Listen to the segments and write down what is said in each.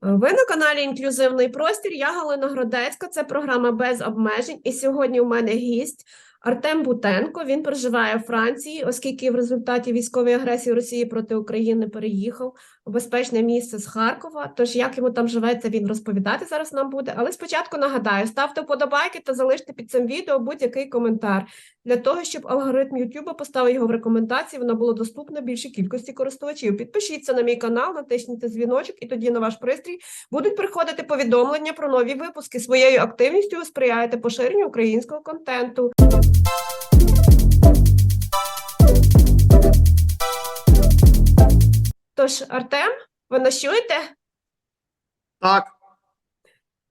Ви на каналі Інклюзивний простір. Я Галина Гродецька. Це програма без обмежень. І сьогодні у мене гість Артем Бутенко. Він проживає в Франції, оскільки в результаті військової агресії Росії проти України переїхав у безпечне місце з Харкова. Тож як йому там живеться, він розповідати зараз нам буде. Але спочатку нагадаю: ставте вподобайки та залиште під цим відео будь-який коментар для того, щоб алгоритм YouTube поставив його в рекомендації. Воно було доступно більшій кількості користувачів. Підпишіться на мій канал, натисніть дзвіночок, і тоді на ваш пристрій будуть приходити повідомлення про нові випуски. Своєю активністю ви сприяєте поширенню українського контенту. Тож, Артем, ви нас чуєте? Так,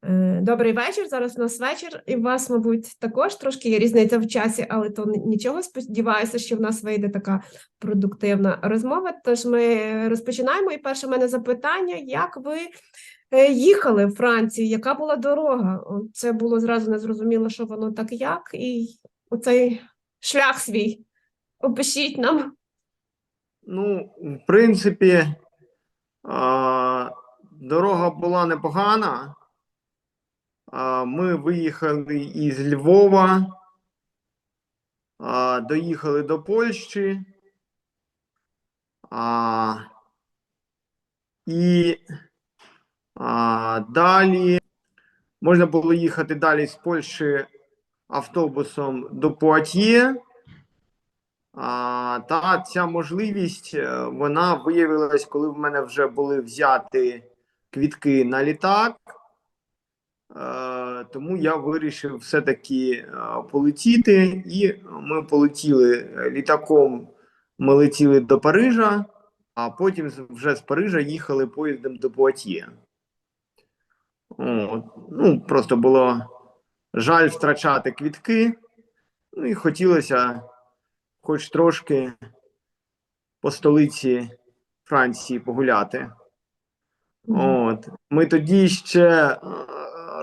Е, Добрий вечір. Зараз у нас вечір, і у вас, мабуть, також трошки є різниця в часі, але то нічого. Сподіваюся, що в нас вийде така продуктивна розмова. Тож ми розпочинаємо. І перше в мене запитання: як ви е, їхали в Францію? Яка була дорога? Це було зразу незрозуміло, що воно так як, і оцей шлях свій. Опишіть нам. ну, в принципі, дорога була непогана. Ми виїхали із Львова, доїхали до Польщі. І далі можна було їхати далі з Польщі автобусом до Пуатьє. Та ця можливість е, вона виявилась, коли в мене вже були взяти квітки на літак. Е, тому я вирішив все-таки е, полетіти, і ми полетіли літаком. Ми летіли до Парижа, а потім вже з Парижа їхали поїздом до Пуатьє. Ну, просто було жаль втрачати квітки. Ну і хотілося хоч трошки по столиці Франції погуляти. От. Ми тоді ще е,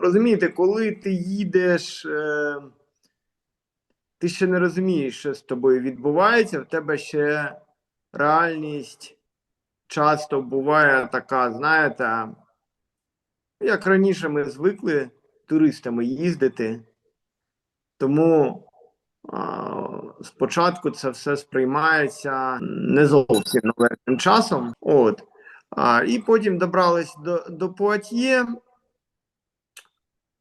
розумієте, коли ти їдеш, е, ти ще не розумієш, що з тобою відбувається, в тебе ще реальність часто буває така, знаєте, як раніше ми звикли туристами їздити, тому а, спочатку це все сприймається не зовсім належним часом. От. А, і потім добрались до, до Пуатьє,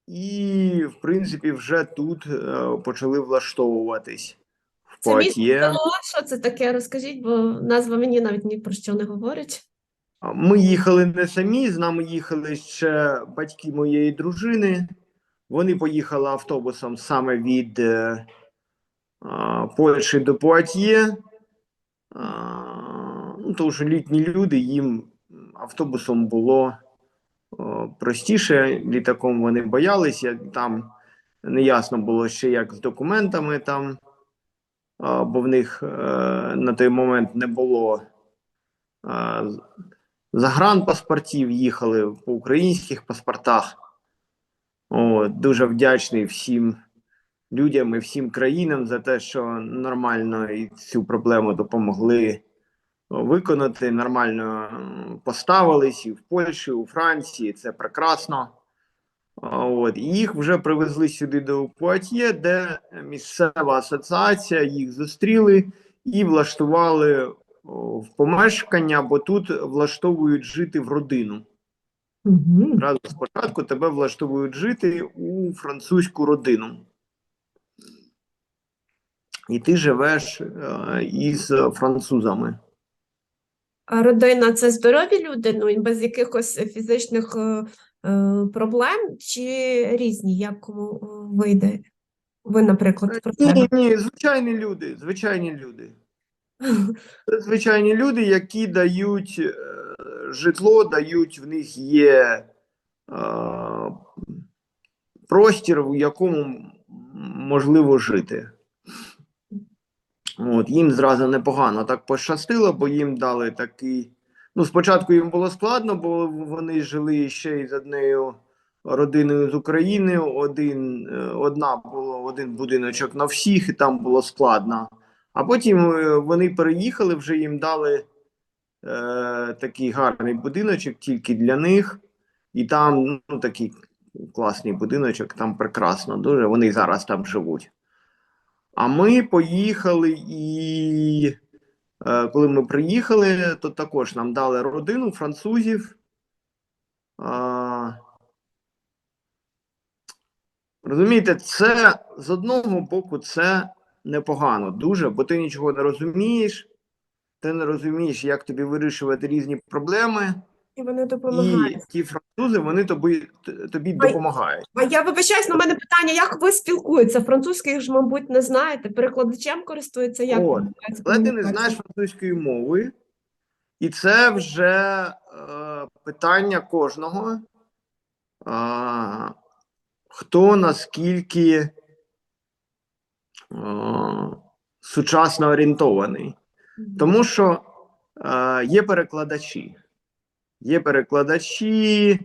і, в принципі, вже тут е, почали влаштовуватись в Це місто що це таке? Розкажіть, бо назва мені навіть ні про що не говорить. Ми їхали не самі, з нами їхали ще батьки моєї дружини. Вони поїхали автобусом саме від е, Польщі до Пуатьє. Ну, тому що літні люди, їм автобусом було простіше, літаком вони боялися, там неясно було ще як з документами там, бо в них е, на той момент не було е, загранпаспортів, їхали по українських паспортах. О, дуже вдячний всім людям і всім країнам за те, що нормально і цю проблему допомогли виконати, нормально поставились і в Польщі, і у Франції. Це прекрасно. От, і їх вже привезли сюди до Пуатьє, де місцева асоціація їх зустріли і влаштували в помешкання, бо тут влаштовують жити в родину. Угу. Спочатку тебе влаштовують жити у французьку родину. І ти живеш е, із французами. А родина це здорові люди, ну і без якихось фізичних е, е, проблем, чи різні, як кому е, вийде? Ви, наприклад, про Ні, ні, звичайні люди, звичайні люди. Це звичайні люди, які дають е, житло, дають в них є простір, в якому можливо жити. От, їм зразу непогано так пощастило, бо їм дали такий. Ну, спочатку їм було складно, бо вони жили ще й з однією родиною з України. Один, е, одна було один будиночок на всіх, і там було складно. А потім е, вони переїхали, вже їм дали е, такий гарний будиночок тільки для них. І там ну, такий класний будиночок, там прекрасно дуже. Вони зараз там живуть. А ми поїхали, і е, коли ми приїхали, то також нам дали родину французів. А, розумієте, це з одного боку це непогано дуже, бо ти нічого не розумієш, ти не розумієш, як тобі вирішувати різні проблеми, І вони і допомагають. ті французи вони тобі, тобі Ай. допомагають. А я вибачаюсь, на мене питання, як ви спілкуєтеся? Французьких ж, мабуть, не знаєте. Перекладачем користується, як От. Але ти не знаєш французької мови, і це вже е, питання кожного, е, хто наскільки сучасно орієнтований. Тому що е, є перекладачі. Є перекладачі, е,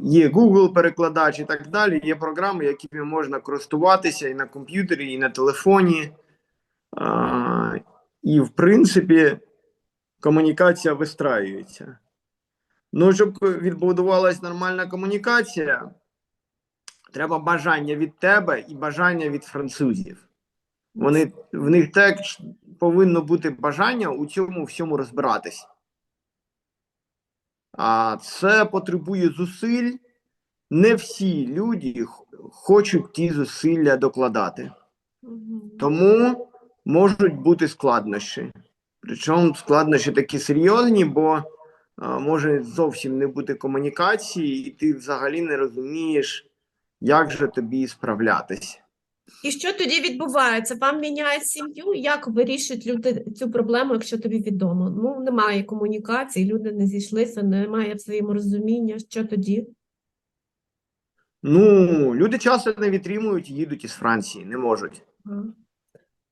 є Google перекладач і так далі. Є програми, якими можна користуватися і на комп'ютері, і на телефоні. Е, і, в принципі, комунікація вистраюється. Ну, щоб відбудувалась нормальна комунікація, треба бажання від тебе і бажання від французів. Вони в них теж повинно бути бажання у цьому всьому розбиратись. А це потребує зусиль. Не всі люди хочуть ті зусилля докладати. Тому можуть бути складнощі. Причому складнощі такі серйозні, бо а, може зовсім не бути комунікації, і ти взагалі не розумієш, як же тобі справлятись. І що тоді відбувається? Вам міняють сім'ю? Як вирішують люди цю проблему, якщо тобі відомо? Ну, немає комунікації, люди не зійшлися, немає взаєморозуміння. Що тоді? Ну, люди часто не відтримують і їдуть із Франції, не можуть.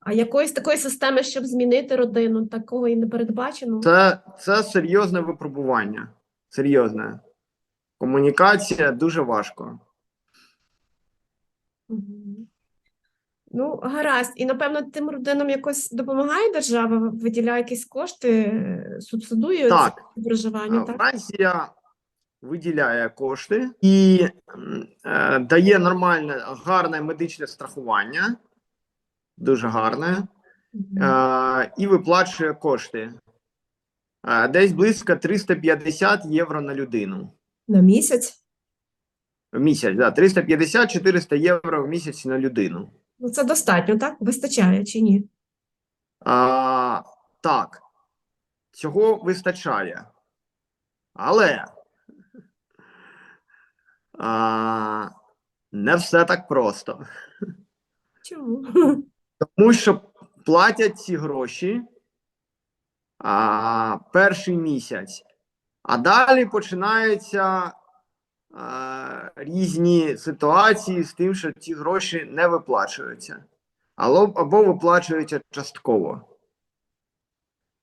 А якоїсь такої системи, щоб змінити родину, такого і не передбачено? Це, це серйозне випробування. Серйозне. Комунікація дуже важко. Ну, гаразд. І, напевно, тим родинам якось допомагає держава, виділяє якісь кошти, е, субсидує Так. це проживання, так? Франція виділяє кошти і е, дає нормальне, гарне медичне страхування, дуже гарне, е, і виплачує кошти. Е, десь близько 350 євро на людину На місяць? В місяць. Да, 350-400 євро в місяць на людину. Ну, це достатньо, так? Вистачає чи ні? А, так, цього вистачає. Але а, не все так просто. Чому? Тому що платять ці гроші а, перший місяць, а далі починаються а, різні ситуації з тим, що ці гроші не виплачуються, або, або виплачуються частково.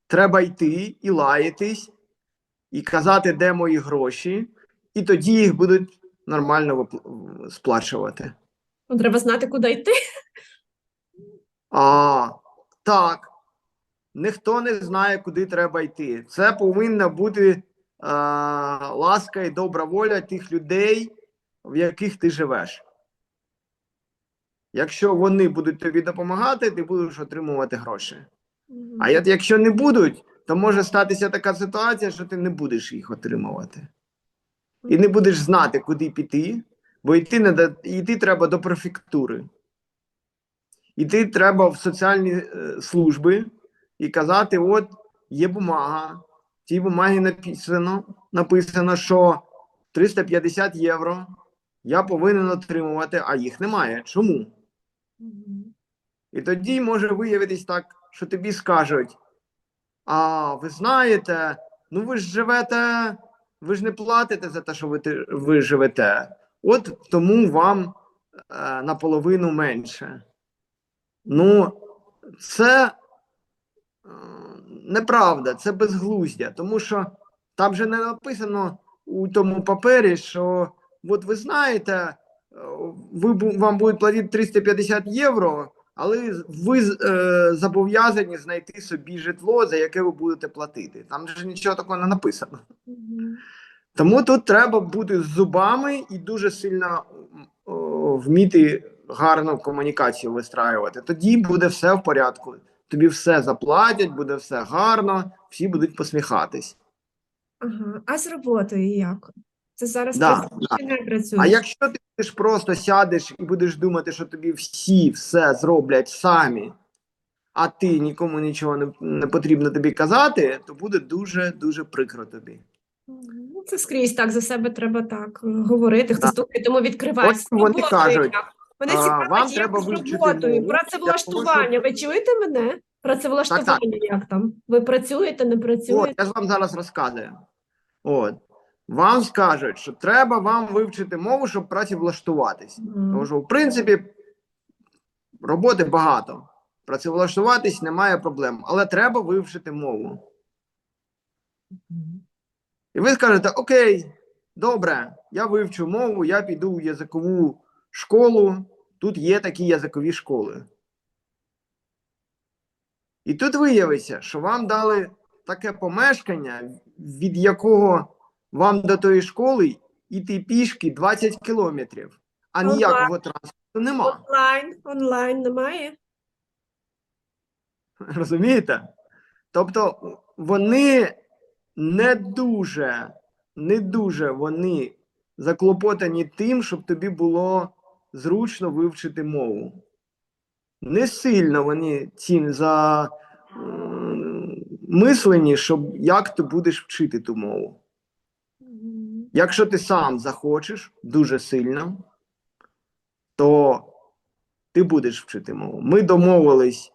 Треба йти і лаятись, і казати, де мої гроші, і тоді їх будуть нормально сплачувати. Ну, треба знати, куди йти. А, так. Ніхто не знає, куди треба йти. Це повинна бути ласка і добра воля тих людей, в яких ти живеш. Якщо вони будуть тобі допомагати, ти будеш отримувати гроші. А якщо не будуть, то може статися така ситуація, що ти не будеш їх отримувати. І не будеш знати, куди піти, бо йти, не йти треба до префектури. Іти треба в соціальні е, служби і казати: от є бумага, цій бумагі написано, написано, що 350 євро я повинен отримувати, а їх немає. Чому? І тоді може виявитись так, що тобі скажуть: а ви знаєте, ну ви ж живете, ви ж не платите за те, що ви, ви живете. От тому вам е, наполовину менше. Ну, це неправда, це безглуздя, тому що там же не написано у тому папері, що от ви знаєте, е, ви, вам будуть платити 350 євро, але ви е, зобов'язані знайти собі житло, за яке ви будете платити. Там же нічого такого не написано. Тому тут треба бути з зубами і дуже сильно о, вміти гарну комунікацію вистраювати. Тоді буде все в порядку. Тобі все заплатять, буде все гарно, всі будуть посміхатись. Ага. А з роботою як? Це зараз Да, працюєш да. не працюєш? А якщо ти будеш просто сядеш і будеш думати, що тобі всі все зроблять самі, а ти нікому нічого не, не потрібно тобі казати, то буде дуже дуже прикро тобі. Ну, це скрізь так, за себе треба так е, говорити. Хто Да. стукає, тому відкриває. От вони кажуть, а, цікавить, вам як треба з роботою, працевлаштування. Ви чуєте мене? Працевлаштування як там? Ви працюєте, не От, працюєте? я ж вам зараз розказую. От. Вам скажуть, що треба вам вивчити мову, щоб працевлаштуватись. Мгм. Тому що, в принципі, роботи багато. Працевлаштуватись немає проблем, але треба вивчити мову. І ви скажете: Окей, добре, я вивчу мову, я піду в язикову школу. Тут є такі язикові школи. І тут виявиться, що вам дали таке помешкання, від якого вам до тої школи йти пішки 20 кілометрів, а ніякого транспорту нема. Онлайн, онлайн немає? Розумієте? Тобто вони не дуже, не дуже вони заклопотані тим, щоб тобі було зручно вивчити мову. Не сильно вони цим за мислені, щоб як ти будеш вчити ту мову. Якщо ти сам захочеш дуже сильно, то ти будеш вчити мову. Ми домовились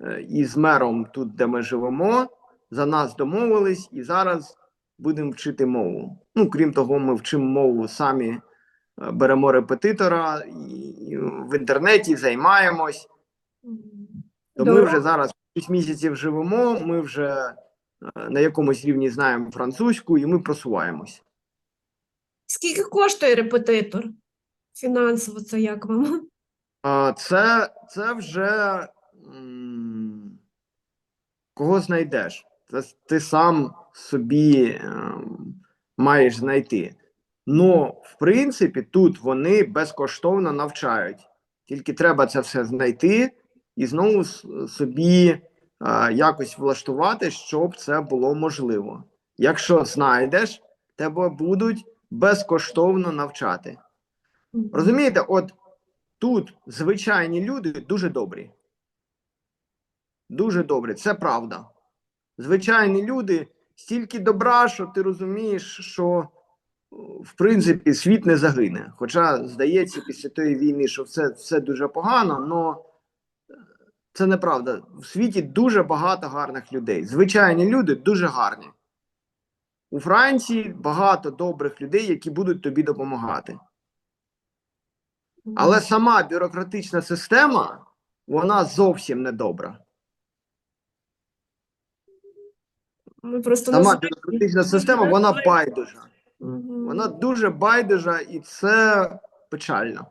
е, із мером тут, де ми живемо. За нас домовились, і зараз будемо вчити мову. Ну, крім того, ми вчимо мову самі, беремо репетитора в інтернеті займаємось. То ми вже зараз 6 місяців живемо. Ми вже е, на якомусь рівні знаємо французьку, і ми просуваємось. Скільки коштує репетитор? Фінансово це як вам? А, це, це вже кого знайдеш. Це ти сам собі ем, маєш знайти. Ну, в принципі, тут вони безкоштовно навчають. Тільки треба це все знайти і знову собі е, якось влаштувати, щоб це було можливо. Якщо знайдеш, тебе будуть безкоштовно навчати. Розумієте, от тут звичайні люди дуже добрі. Дуже добрі, це правда. Звичайні люди стільки добра, що ти розумієш, що в принципі світ не загине. Хоча здається, після тої війни, що все, все дуже погано, але це неправда. В світі дуже багато гарних людей. Звичайні люди дуже гарні. У Франції багато добрих людей, які будуть тобі допомагати. Але сама бюрократична система, вона зовсім не добра. Ми просто Сама бюрократична система, вона байдужа. Вона дуже байдужа, і це печально.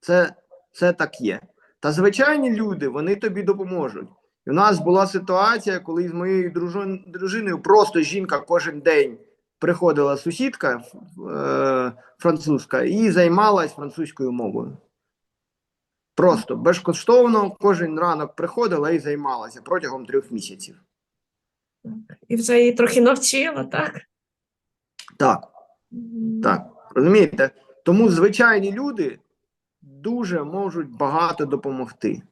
Це, це так є. Та звичайні люди, вони тобі допоможуть. І у нас була ситуація, коли з моєю дружин- дружиною просто жінка кожен день приходила сусідка е, французька і займалась французькою мовою. Просто безкоштовно кожен ранок приходила і займалася протягом трьох місяців. І вже її трохи навчила, так? Так. Так, розумієте? Тому звичайні люди дуже можуть багато допомогти.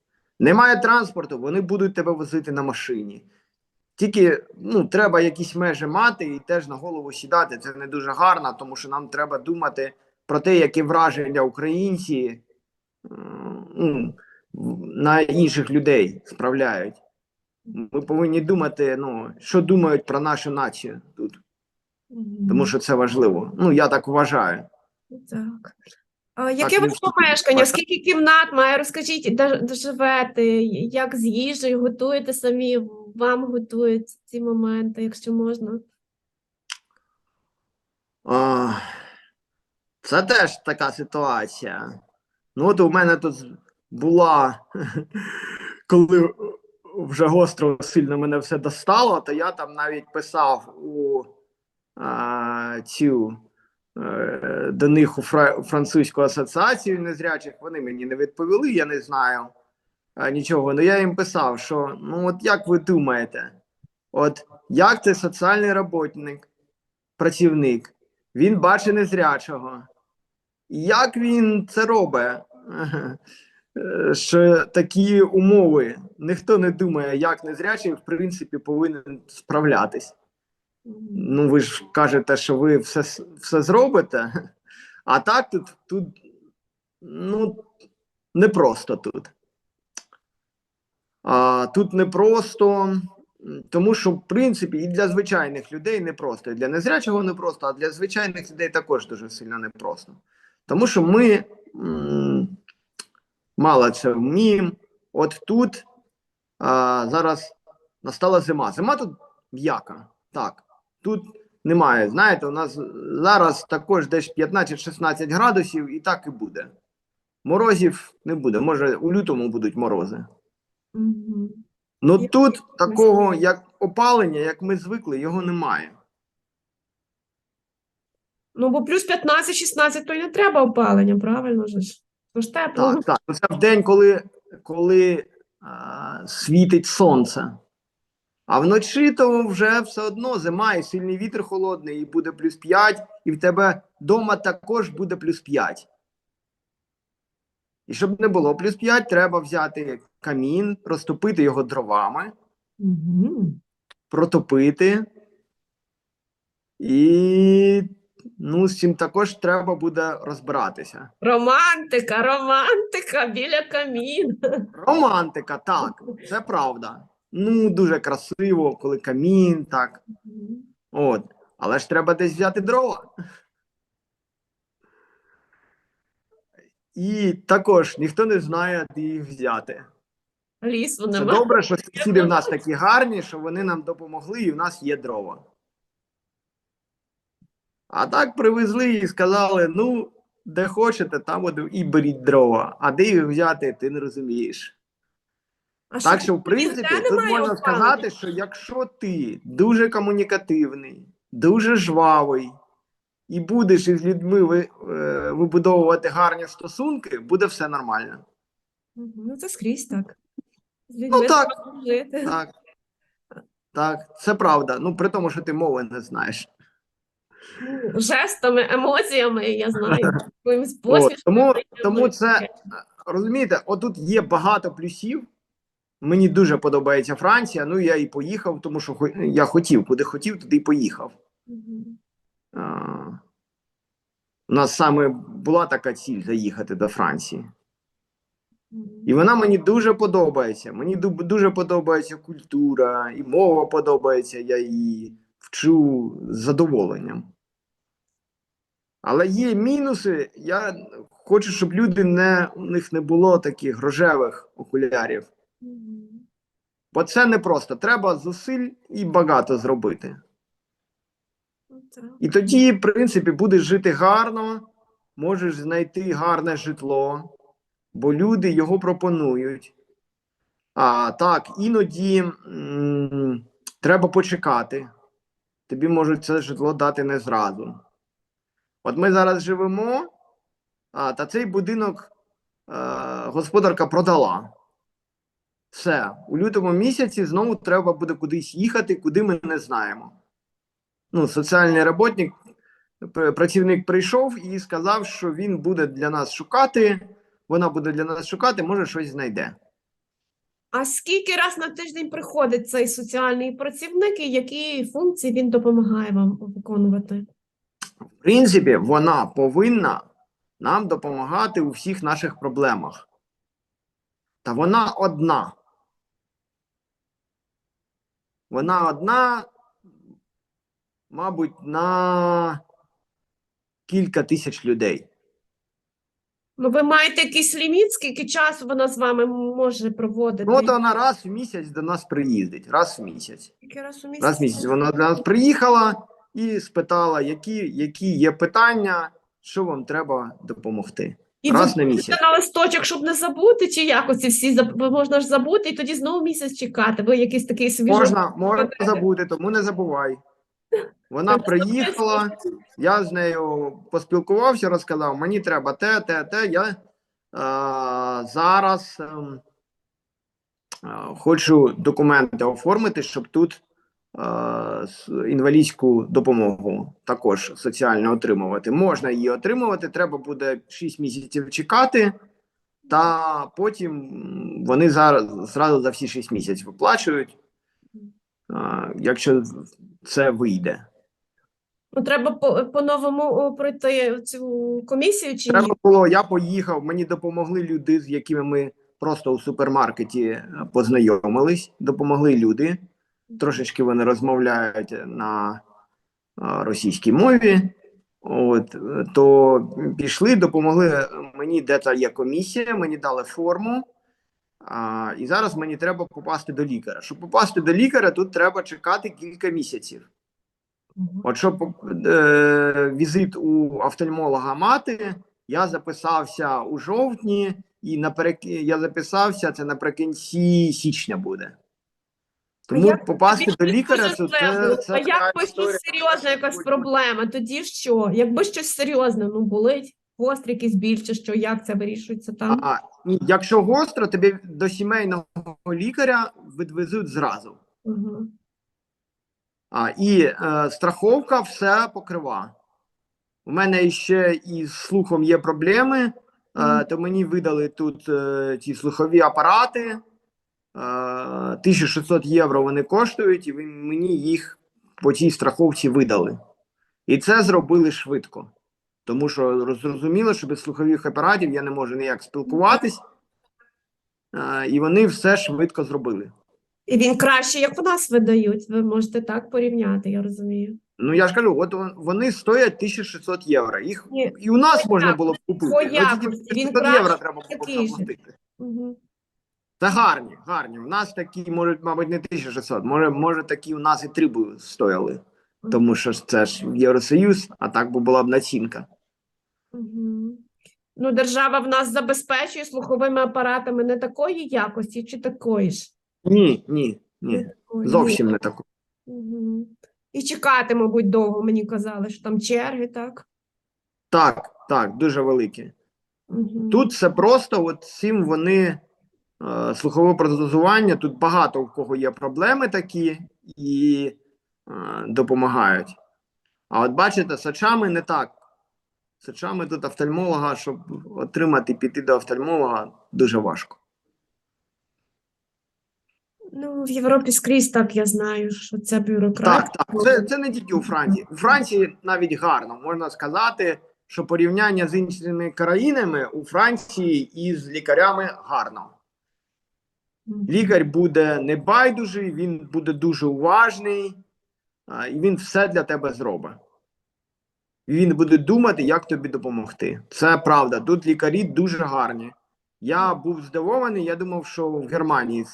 Немає транспорту, вони будуть тебе возити на машині. Тільки ну, треба якісь межі мати і теж на голову сідати. Це не дуже гарно, тому що нам треба думати про те, які враження українці ну, на інших людей справляють. Ми повинні думати, ну, що думають про нашу націю тут. Тому що це важливо. Ну, я так вважаю. Так. А, яке у вас помешкання? так. Скільки кімнат має? Розкажіть, де, де живете, як з їжею готуєте самі, вам готують ці моменти, якщо можна. А, це теж така ситуація. Ну, от у мене тут була, коли вже гостро сильно мене все достало, то я там навіть писав у а, цю е, до них у фра- французьку асоціацію незрячих. Вони мені не відповіли, я не знаю а, нічого. Ну я їм писав, що ну от як ви думаєте, от як це соціальний роботник, працівник, він бачить незрячого. Як він це робить? Що такі умови ніхто не думає, як незрячий в принципі повинен справлятись. Ну, ви ж кажете, що ви все, все зробите, а так тут, тут ну, не просто тут. А, тут не просто, тому що, в принципі, і для звичайних людей не просто, і для незрячого не просто, а для звичайних людей також дуже сильно непросто. Тому що ми м, мало це вміємо. От тут а, зараз настала зима. Зима тут м'яка. Так, тут немає. Знаєте, у нас зараз також десь 15-16 градусів, і так і буде. Морозів не буде. Може, у лютому будуть морози. Ну тут такого, як опалення, як ми звикли, його немає. Ну, бо плюс 15-16, то й не треба опалення, правильно ж? То ж тепло. Так, так. Ну, Це в день, коли, коли а, світить сонце. А вночі то вже все одно зима, і сильний вітер холодний, і буде плюс 5, і в тебе вдома також буде плюс 5. І щоб не було плюс 5, треба взяти камін, розтопити його дровами, Мгм. протопити. І ну, з цим також треба буде розбиратися. Романтика, романтика біля каміна. Романтика, так, це правда. Ну, дуже красиво, коли камін, так. От. Але ж треба десь взяти дрова. І також ніхто не знає, де їх взяти. Лісу Це добре, що сусіди в нас такі гарні, що вони нам допомогли, і в нас є дрова. А так привезли і сказали: ну, де хочете, там і беріть дрова. А де їх взяти, ти не розумієш. А Так що, в принципі, тут можна опалення? сказати, що якщо ти дуже комунікативний, дуже жвавий і будеш із людьми ви, е, вибудовувати гарні стосунки, буде все нормально. Ну, це скрізь так. Ну, так. Так, так, це правда. Ну, при тому, що ти мови не знаєш. Ну, Жестами, емоціями, я знаю, От, тому, тому це розумієте, отут є багато плюсів. Мені дуже подобається Франція. Ну я і поїхав, тому що я хотів, куди хотів, туди і поїхав. А, у нас саме була така ціль заїхати до Франції. І вона мені дуже подобається. Мені дуже подобається культура, і мова подобається, я її вчу з задоволенням. Але є мінуси. Я хочу, щоб люди не, у них не було таких рожевих окулярів. Бо це не просто. Треба зусиль і багато зробити. Ну. І тоді, в принципі, будеш жити гарно, можеш знайти гарне житло, бо люди його пропонують. А так, іноді м, треба почекати. Тобі можуть це житло дати не зразу. От ми зараз живемо, а, та цей будинок е, господарка продала. Все, у лютому місяці знову треба буде кудись їхати, куди ми не знаємо ну, соціальний роботник, працівник прийшов і сказав, що він буде для нас шукати, вона буде для нас шукати, може щось знайде. А скільки раз на тиждень приходить цей соціальний працівник і які функції він допомагає вам виконувати? В принципі, вона повинна нам допомагати у всіх наших проблемах. Та вона одна. Вона одна, мабуть, на кілька тисяч людей. Ну, ви маєте якийсь ліміт, скільки часу вона з вами може проводити? Ну, от вона раз в місяць до нас приїздить. Раз в місяць. Скільки раз у місяць? Раз в місяць вона до нас приїхала і спитала, які, які є питання, що вам треба допомогти. І раз на місяць. на листочок, щоб не забути, чи якось всі можна ж забути, і тоді знову місяць чекати, бо якийсь такий свіжий. Можна, можна забути, тому не забувай. Вона приїхала, я з нею поспілкувався, розказав, мені треба те, те, те. Я е, зараз е, хочу документи оформити, щоб тут інвалідську допомогу також соціально отримувати. Можна її отримувати, треба буде 6 місяців чекати, та потім вони зараз зразу за всі 6 місяців виплачують, якщо це вийде. Ну, треба по- по-новому пройти цю комісію чи ні? Було, я поїхав, мені допомогли люди, з якими ми просто у супермаркеті познайомились. Допомогли люди. Трошечки вони розмовляють на російській мові. От, е, то пішли, допомогли мені, де та є комісія, мені дали форму. А, і зараз мені треба попасти до лікаря. Щоб попасти до лікаря, тут треба чекати кілька місяців. От щоб е, візит у офтальмолога мати, я записався у жовтні, і наперек... я записався це наприкінці січня буде. Тому як попасти до лікаря, це, це а така як би історія, щось серйозне, якась проблема, тоді що? Якби щось серйозне, ну болить, гострий якийсь біль чи що, як це вирішується там? А, ні, якщо гостро, тобі до сімейного лікаря відвезуть зразу. Угу. А, і е, страховка все покрива. У мене ще із слухом є проблеми, е, то мені видали тут е, ті слухові апарати. Е, 1600 євро вони коштують, і ви- мені їх по цій страховці видали. І це зробили швидко. Тому що зрозуміло, що без слухових апаратів я не можу ніяк спілкуватись. І вони все швидко зробили. І він краще, як у нас видають. Ви можете так порівняти, я розумію. Ну я ж кажу, от вони стоять 1600 євро. Їх Ні, і у нас можна було б купити. по якості. Він краще, євро треба було заплатити. Угу. Це гарні, гарні. У нас такі, може, мабуть, не 1600, може, може такі у нас і три б стояли. Тому що ж це ж Євросоюз, а так би була б націнка. Угу. Ну, держава в нас забезпечує слуховими апаратами не такої якості чи такої ж? Ні, ні, ні. Ой, Зовсім не таку. Угу. І чекати, мабуть, довго мені казали, що там черги, так? Так, так, дуже великі. Угу. Тут все просто, от цим вони слухове протезування, тут багато у кого є проблеми такі і е, допомагають. А от бачите, з очами не так. З очами тут офтальмолога, щоб отримати, піти до офтальмолога, дуже важко. Ну, в Європі скрізь так я знаю, що це бюрократія. Так, так. Це, це не тільки у Франції. У Франції навіть гарно можна сказати, що порівняння з іншими країнами у Франції із лікарями гарно. Лікар буде не байдужий, він буде дуже уважний, а, і він все для тебе зробить. Він буде думати, як тобі допомогти. Це правда. Тут лікарі дуже гарні. Я був здивований, я думав, що в Германії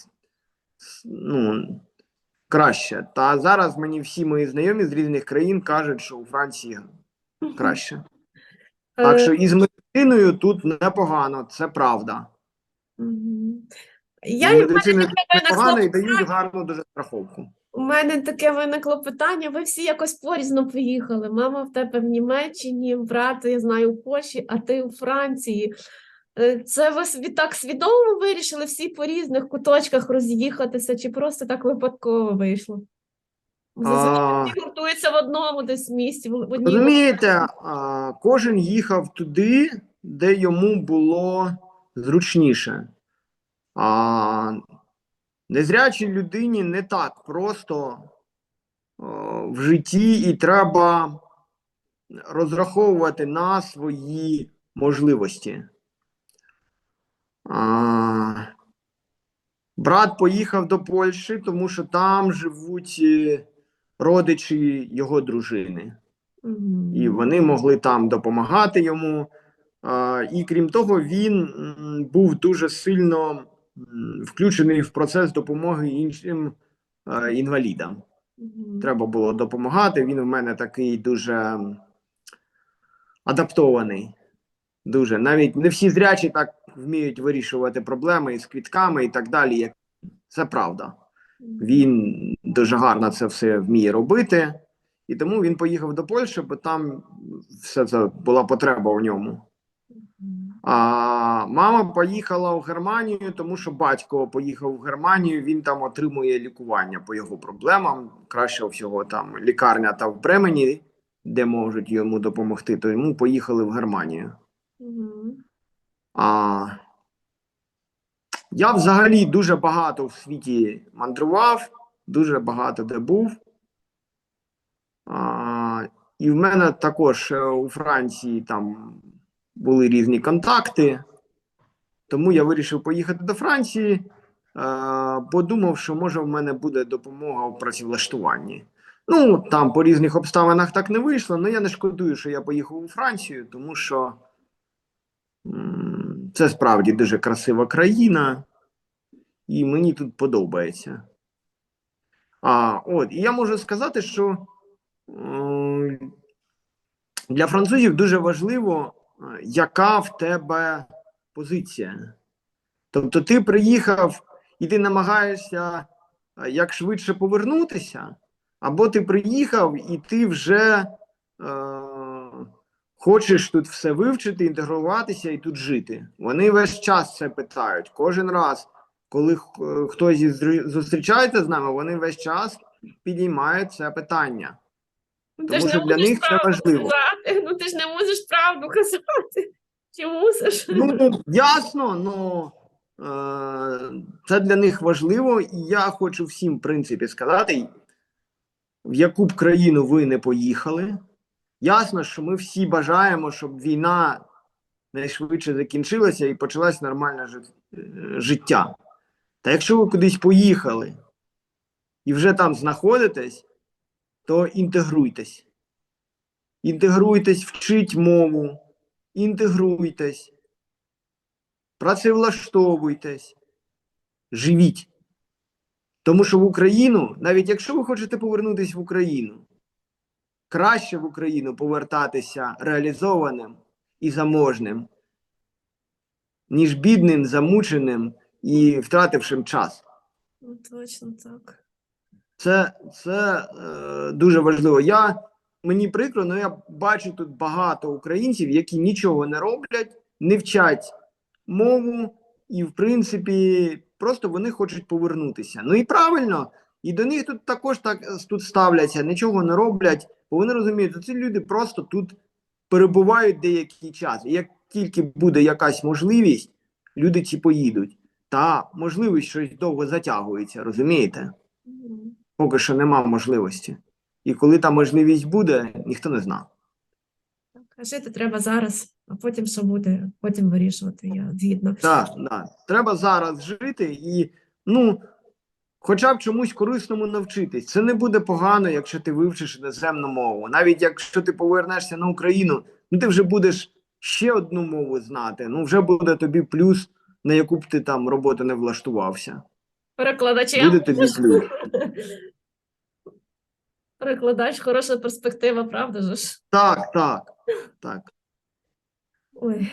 ну, краще. Та зараз мені всі мої знайомі з різних країн кажуть, що у Франції краще. Так Е, що із медициною тут непогано, це правда. Я, в мене медициною таке і виникло дають гарну дуже страховку. У мене таке виникло питання. Ви всі якось порізно поїхали. Мама в тебе в Німеччині, брат, я знаю, у Польщі, а ти у Франції. Е, Це ви собі так свідомо вирішили всі по різних куточках роз'їхатися, чи просто так випадково вийшло? Зазвичай А, всі гуртуються в одному десь місці, в в одній Розумієте, а, кожен їхав туди, де йому було зручніше. А незрячій людині не так просто о, в житті, і треба розраховувати на свої можливості. А, брат поїхав до Польщі, тому що там живуть е, родичі його дружини і вони могли там допомагати йому. А, і крім того, він був дуже сильно включений в процес допомоги іншим е, інвалідам. Треба було допомагати. Він в мене такий дуже адаптований. Дуже навіть не всі зрячі так вміють вирішувати проблеми із квітками і так далі. Це правда. Він дуже гарно це все вміє робити. і тому він поїхав до Польщі, бо там все це була потреба у ньому. А мама поїхала в Германію, тому що батько поїхав в Германію. Він там отримує лікування по його проблемам. Краще всього там лікарня та в Бремені, де можуть йому допомогти. То йому поїхали в Германію. Мгм. А я взагалі дуже багато в світі мандрував, дуже багато де був. А, і в мене також е, у Франції там були різні контакти. Тому я вирішив поїхати до Франції, е, подумав, що може в мене буде допомога в працевлаштуванні. Ну, там по різних обставинах так не вийшло, але я не шкодую, що я поїхав у Францію, тому що це справді дуже красива країна, і мені тут подобається. А, от, і я можу сказати, що м, для французів дуже важливо, е, яка в тебе позиція. Тобто, ти приїхав і ти намагаєшся е, як швидше повернутися, або ти приїхав і ти вже е, хочеш тут все вивчити, інтегруватися і тут жити. Вони весь час це питають. Кожен раз, коли е, хтось зустрічається з нами, вони весь час підіймають це питання. Ну, Тому що для них це важливо. казати. Ну ти ж не можеш правду казати. Чи мусиш? Ну, ясно, ну е, це для них важливо, і я хочу всім, в принципі, сказати, в яку б країну ви не поїхали. Ясно, що ми всі бажаємо, щоб війна найшвидше закінчилася і почалось нормальне жит- життя. Та якщо ви кудись поїхали і вже там знаходитесь, то інтегруйтесь. Інтегруйтесь, вчіть мову, інтегруйтесь, працевлаштовуйтесь, живіть. Тому що в Україну, навіть якщо ви хочете повернутися в Україну, краще в Україну повертатися реалізованим і заможним, ніж бідним, замученим і втратившим час. Ну, точно так. Це, це е, дуже важливо. Я мені прикро, але я бачу тут багато українців, які нічого не роблять, не вчать мову, і, в принципі, просто вони хочуть повернутися. Ну і правильно, і до них тут також так тут ставляться, нічого не роблять, бо вони розуміють, що ці люди просто тут перебувають деякий час. І як тільки буде якась можливість, люди ці поїдуть. Та можливість щось довго затягується, розумієте? Поки що нема можливості. І коли та можливість буде, ніхто не а жити треба зараз, а потім що буде, потім вирішувати. Я згідна. Так, так. Треба зараз жити і, ну, хоча б чомусь корисному навчитись. Це не буде погано, якщо ти вивчиш іноземну мову. Навіть якщо ти повернешся на Україну, ну ти вже будеш ще одну мову знати. Ну, вже буде тобі плюс, на яку б ти там роботу не влаштувався. Перекладачем. Буде тобі плюс. Перекладач, хороша перспектива, правда ж? Так, так, так. Ой.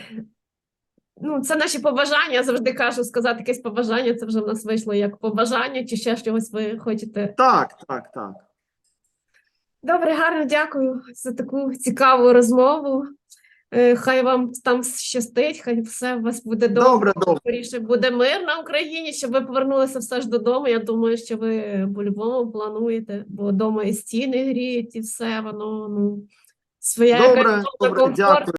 Ну, це наші побажання. Я завжди кажу сказати якесь побажання. Це вже в нас вийшло як побажання, чи ще щось ви хочете. Так, так, так. Добре, гарно дякую за таку цікаву розмову. Е, Хай вам там щастить, хай все у вас буде добре. Добре, добре. Скоріше буде мир на Україні, щоб ви повернулися все ж додому. Я думаю, що ви по-любому плануєте, бо вдома і стіни гріють, і все воно ну своя Добре, добре, комфорту